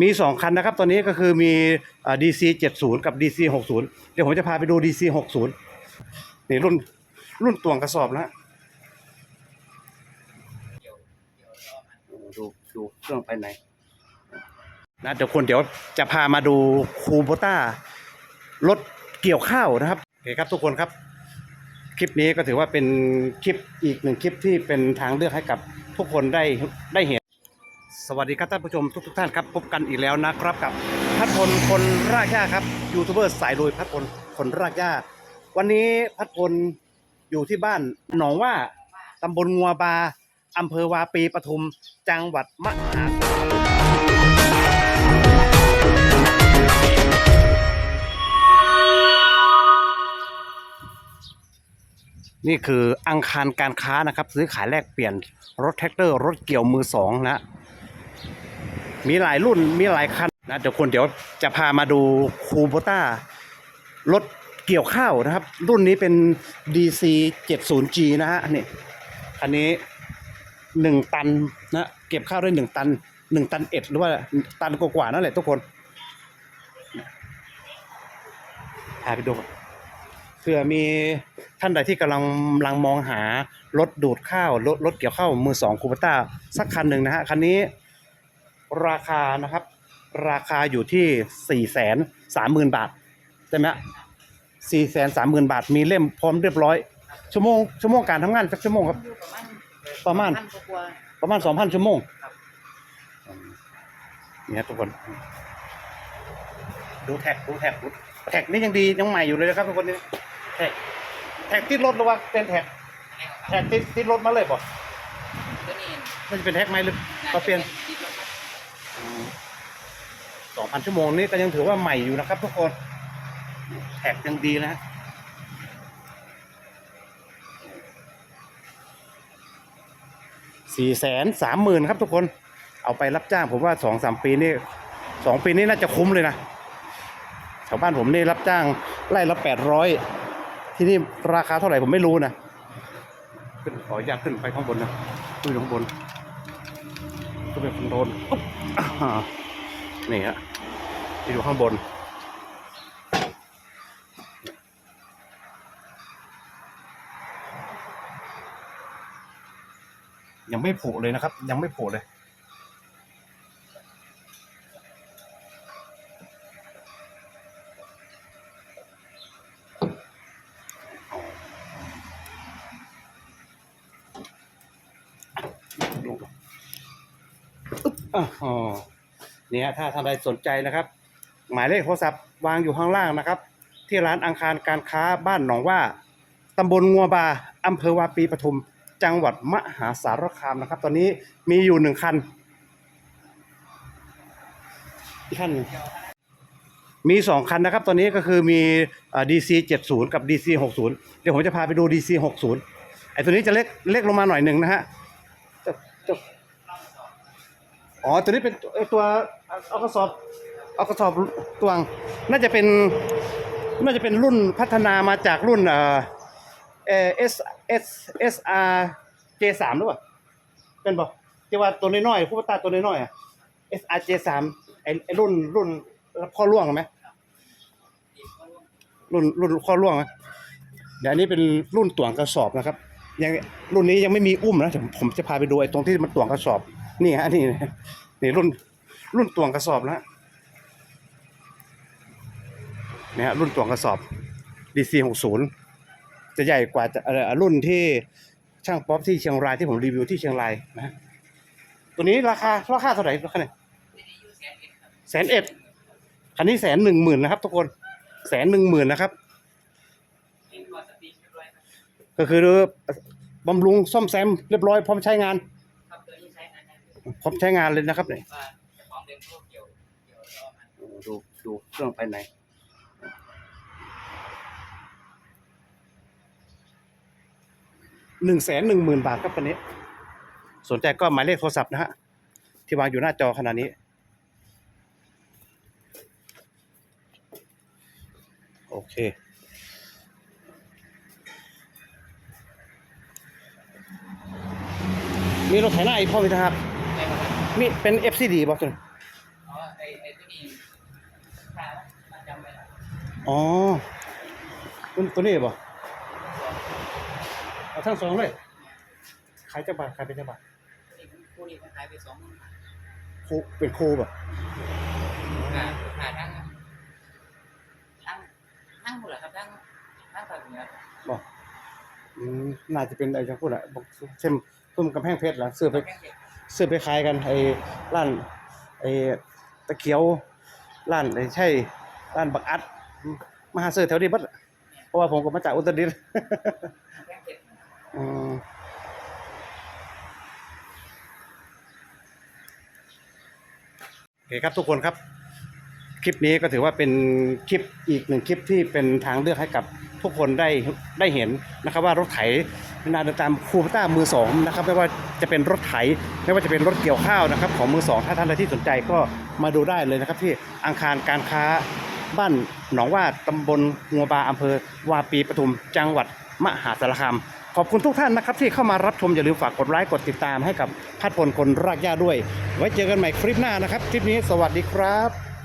มีสองคันนะครับ ตอนนี้ก็คือมีดีซีเจ็ดศูนย์กับดีซีหกศูนย์เดี๋ยวผมจะพาไปดูดีซีหกศูนย์นี่รุ่นรุ่นตวงกระสอบแล้วดูดูเครื่องภายในนะเดี๋ยวคนเดี๋ยวจะพามาดูคูโบต้ารถเกี่ยวข้าวนะครับโอเคครับทุกคนครับ คลิปนี้ก็ถือว่าเป็นคลิปอีกหนึ่งคลิปที่เป็นทางเลือกให้กับทุกคนได้ได้เห็น สวัสดีครับท่านผู้ชมทุกทท่านครับพบกันอีกแล้วนะครับกับพัดพลคนรากหญ้าครับยูทูบเบอร์สายลุยพัดพลคนรากหญ้าวันนี้พัดพลอยู่ที่บ้านหนองว่าตำบลงัวบาอำเภอวาปีปทุม จังหวัดมหาสารคามนี่คืออังคารการค้านะครับ ซื้อขายแลกเปลี่ยนรถแท็กเตอร์ รถเกี่ยวมือสองนะ มีหลายรุ่นมีหลายคันนะเดี๋ยวคนเดี๋ยวจะพามาดูคูโบต้ารถเกี่ยวข้าวนะครับ รุ่นนี้เป็น DC 70G นะฮะนี่คันนี้หนึ่งตันนะเก็บข้าวได้หนึ่งตันหนึ่งตันเอ็ดหรือว่าตันกว่าๆนั่นแหละทุกคนพาไปดูก่อนเผื่อมีท่านใดที่กำลังลังมองหารถดูดข้าวรถรถเกี่ยวข้าวมือสองคูโบต้าสักคันหนึ่งนะฮะคันนี้ ราคานะครับ ราคาอยู่ที่สี่แสนสามหมื่นบาทใช่ไหมสี่แสนสามหมื่นบาท มีเล่มพร้อมเรียบร้อย ชั่วโมงชั่วโมงการทำงานสักชั่วโมงครับ ประมาณพันกว่าประมาณสองพันชั่วโมงครับเนี่ยทุกคนดูแท็กดูแท็กดูแท็กนี่ยังดียังใหม่อยู่เลยนะครับทุกคนนี่แท็กแท็กติดรถหรือว่าเป็นแท็กแท็กติดติดรถมาเลยป่ะตัวนี้มันจะเป็นแท็กไหมหรือก็เปลี่ยน สองพันชั่วโมงนี่ก็ยังถือว่าใหม่อยู่นะครับ ทุกคนแท็กยังดีนะฮะสี่แสนสามหมื่นครับทุกคน เอาไปรับจ้างผมว่าสองสามปีนี่สองปีนี้น่าจะคุ้มเลยนะชาวบ้านผมนี่รับจ้างไล่ละแปดร้อยที่นี่ราคาเท่าไหร่ผมไม่รู้นะขึ้นขออนุญาตขึ้นไปข้างบนนะขึ้นข้างบนขึ้นไปข้างบนอุ๊บอ่า นี่ฮะที่ดูข้างบน ยังไม่ผุเลยนะครับ ยังไม่ผุเลยดูอะอ๋อ เนี่ยถ้าท่านใดสนใจนะครับ หมายเลขโทรศัพท์วางอยู่ข้างล่างนะครับ ที่ร้านอังคารการค้าบ้านหนองว่าตำบลงัวบาอำเภอวาปีปทุม จังหวัดมหาสารคามนะครับ ตอนนี้มีอยู่หนึ่งคันอีกคันหนึ่งมีสองคันนะครับ ตอนนี้ก็คือมีดีซีเจ็ดศูนย์กับดีซีหกศูนย์เดี๋ยวผมจะพาไปดูดีซีหกศูนย์ไอ้ตัวนี้จะเล็กเล็กลงมาหน่อยหนึ่งนะฮะจะจะ อ๋อ ตัวนี้เป็นไอ้ตัวเอากระสอบเอากระสอบตวง น่าจะเป็นน่าจะเป็นรุ่นพัฒนามาจากรุ่นเอ่อเอสเอสเอสอาร์เจสามหรือเปล่าเป็นป่ะที่ว่าตัวน้อยๆคู่ตาตัวน้อยๆอะเอสอาร์เจสามไอ้รุ่นรุ่นข้อล่วงไหมรุ่นรุ่นข้อล่วงไหมเดี๋ยวนี้เป็นรุ่นตวงกระสอบนะครับ ยังรุ่นนี้ยังไม่มีอุ้มนะเดี๋ยวผมจะพาไปดูไอ้ตรงที่มันตวงกระสอบ นี่ฮะนี่นี่รุ่นรุ่นตวงกระสอบนะเนี่ยรุ่นตวงกระสอบ DC หกศูนย์จะใหญ่กว่าจะเอ่อรุ่นที่ช่างป๊อปที่เชียงรายที่ผมรีวิวที่เชียงรายนะตัวนี้ราคาราคาเท่าไหร่ราคาเนี่ยแสนเอ็ดคันนี้แสนหนึ่งหมื่นนะครับ ทุกคนแสนหนึ่งหมื่นนะครับ ก็คือบำรุงซ่อมแซมเรียบร้อยพร้อมใช้งาน พร้อมใช้งานเลยนะครับเนี่ยว่าเจ้าของเดิมพวกเกี่ยวเกี่ยวล้อมันดูดูเครื่องภายในหนึ่งแสนหนึ่งหมื่นบาทครับคันนี้ สนใจก็หมายเลขโทรศัพท์นะฮะ ที่วางอยู่หน้าจอขณะนี้ โอเคมีรถไถนาอีกพ่อมีนะครับได้ครับ มีเป็น FCD ป่ะตัวนี้อ๋อไอ้นี้ค่ามันจำไว้ละอ๋อตัวตัวนี้ป่ะเอาทั้งสองเลยขายจังบาทขายเป็นจังบาทนี่คู่นี้ผมขายไปสองหมื่นครูเป็นครูป่ะค่าค่าทั้งทั้งทั้งหมดเหรอครับทั้งทั้งภาคเหนือบอกอืมน่าจะเป็นไอ้จังพูดอะบอกเช่นพุ่มกำแพงเพชรล่ะซื้อไป แค่เจ็ด ซื้อไปขายกันไอ้ร้านไอ้ตะเขียวร้านไอ้ใช่ร้านบักอัดมาหาซื้อแถวนี้บัดเพราะว่าผมก็มาจากอุตรดิตถ์แค่เจ็ดอืมโอเคครับทุกคนครับ คลิปนี้ก็ถือว่าเป็นคลิปอีกหนึ่งคลิปที่เป็นทางเลือกให้กับทุกคนได้ได้เห็นนะครับว่ารถไถ นาเดินตามคูปต้ามือสองนะครับไม่ว่าจะเป็นรถไถ ไม่ว่าจะเป็นรถเกี่ยวข้าวนะครับของมือสองถ้าท่านใดที่สนใจก็มาดูได้เลยนะครับที่อังคารการค้าบ้านหนองว่าตำบลงัวบาอำเภอวาปีปทุมจังหวัดมหาสารคามขอบคุณทุกท่านนะครับที่เข้ามารับชมอย่าลืมฝากกดไลค์กดติดตามให้กับพัดพลคนรากหญ้าด้วย ไว้เจอกันใหม่คลิปหน้านะครับ คลิปนี้สวัสดีครับ